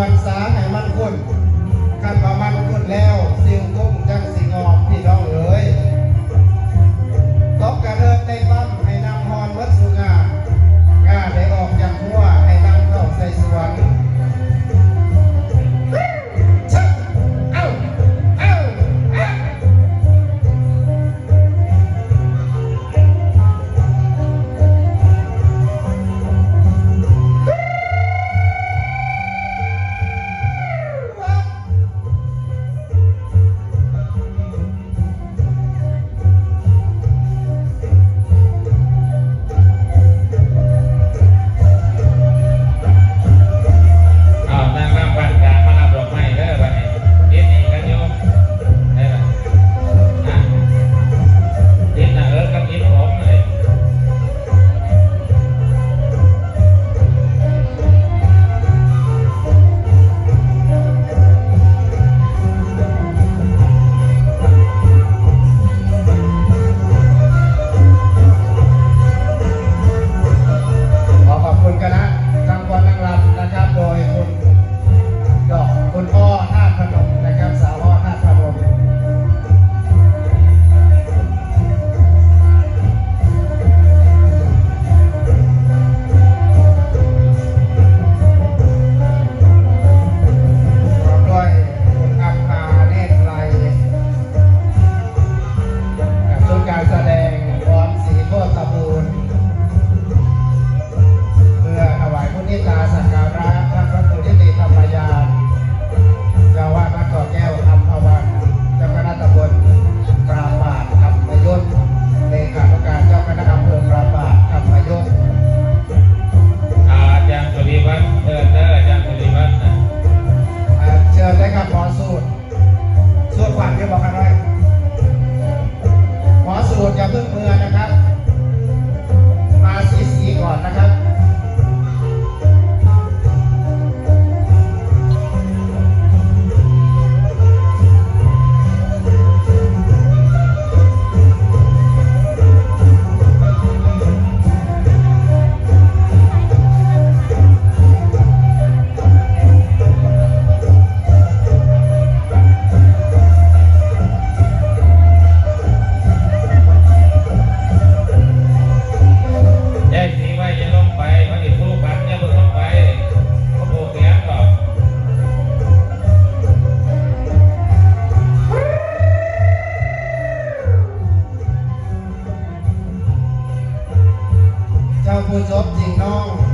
ควรสาให้มันควรขันว่ามันควรแล้ว was up the long